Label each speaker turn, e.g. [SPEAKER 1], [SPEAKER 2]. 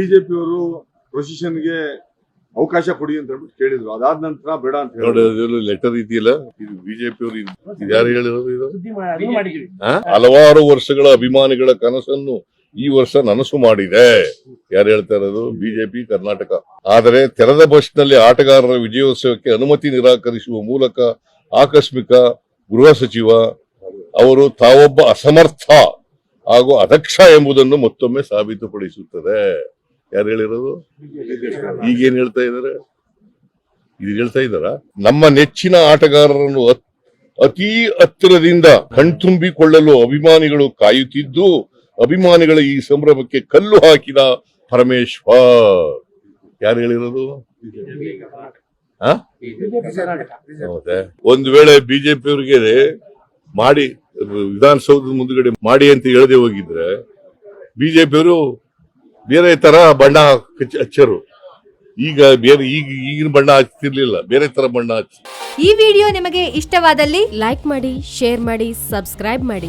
[SPEAKER 1] ಬಿಜೆಪಿಯವರು ಪ್ರೊಸಿಷನ್ಗೆ ಅವಕಾಶ ಕೊಡಿ ಅಂತ ಹೇಳ್ಬಿಟ್ಟು ಕೇಳಿದ್ರು. ಅದಾದ ನಂತರ ಬೇಡ ಅಂತ ಹೇಳಿ
[SPEAKER 2] ಲೆಟರ್ ಇದೆಯಲ್ಲ ಇದು ಬಿಜೆಪಿ ಅವರು ಇದು ಯಾರು ಹೇಳಿರೋದು ಇದು? ಹಲವಾರು ವರ್ಷಗಳ ಅಭಿಮಾನಿಗಳ ಕನಸನ್ನು ಈ ವರ್ಷ ನನಸು ಮಾಡಿದೆ. ಯಾರು ಹೇಳ್ತಾ ಇರೋದು? ಬಿಜೆಪಿ ಕರ್ನಾಟಕ. ಆದರೆ ತೆರೆದ ಬಸ್ನಲ್ಲಿ ಆಟಗಾರರ ವಿಜಯೋತ್ಸವಕ್ಕೆ ಅನುಮತಿ ನಿರಾಕರಿಸುವ ಮೂಲಕ ಆಕಸ್ಮಿಕ ಗೃಹ ಸಚಿವ ಅವರು ತಾವೊಬ್ಬ ಅಸಮರ್ಥ ಹಾಗೂ ಅದಕ್ಷ ಎಂಬುದನ್ನು ಮತ್ತೊಮ್ಮೆ ಸಾಬೀತುಪಡಿಸುತ್ತದೆ. ಯಾರು ಹೇಳಿರೋದು? ಈಗೇನ್ ಹೇಳ್ತಾ ಇದಾರೆ ಇದು ಹೇಳ್ತಾ ಇದ್ದಾರ? ನಮ್ಮ ನೆಚ್ಚಿನ ಆಟಗಾರರನ್ನು ಅತ್- ಹತ್ತಿರದಿಂದ ಕಣ್ತುಂಬಿಕೊಳ್ಳಲು ಅಭಿಮಾನಿಗಳು ಕಾಯುತ್ತಿದ್ದು, ಅಭಿಮಾನಿಗಳ ಈ ಸಂಭ್ರಮಕ್ಕೆ ಕಲ್ಲು ಹಾಕಿದ ಪರಮೇಶ್ವರ್. ಯಾರು ಹೇಳಿರೋದು? ಹೌದಾ? ಒಂದು ವೇಳೆ ಬಿಜೆಪಿ ಅವರಿಗೆ ಮಾಡಿ, ವಿಧಾನಸೌಧದ ಮುಂದುಗಡೆ ಮಾಡಿ ಅಂತ ಹೇಳದೆ ಹೋಗಿದ್ರೆ ಬಿಜೆಪಿ ಅವರು ಬೇರೆ ತರ ಬಣ್ಣ ಹಚ್ಚ- ಹಚ್ಚರು. ಈಗ ಬೇರೆ ಈಗ ಈಗಿನ ಬಣ್ಣ ಹಚ್ತಿರ್ಲಿಲ್ಲ. ಬೇರೆ ತರ ಬಣ್ಣ ಹಚ್ಚಿ.
[SPEAKER 3] ಈ ವಿಡಿಯೋ ನಿಮಗೆ ಇಷ್ಟವಾದಲ್ಲಿ
[SPEAKER 4] ಲೈಕ್ ಮಾಡಿ, ಶೇರ್ ಮಾಡಿ, ಸಬ್ಸ್ಕ್ರೈಬ್ ಮಾಡಿ.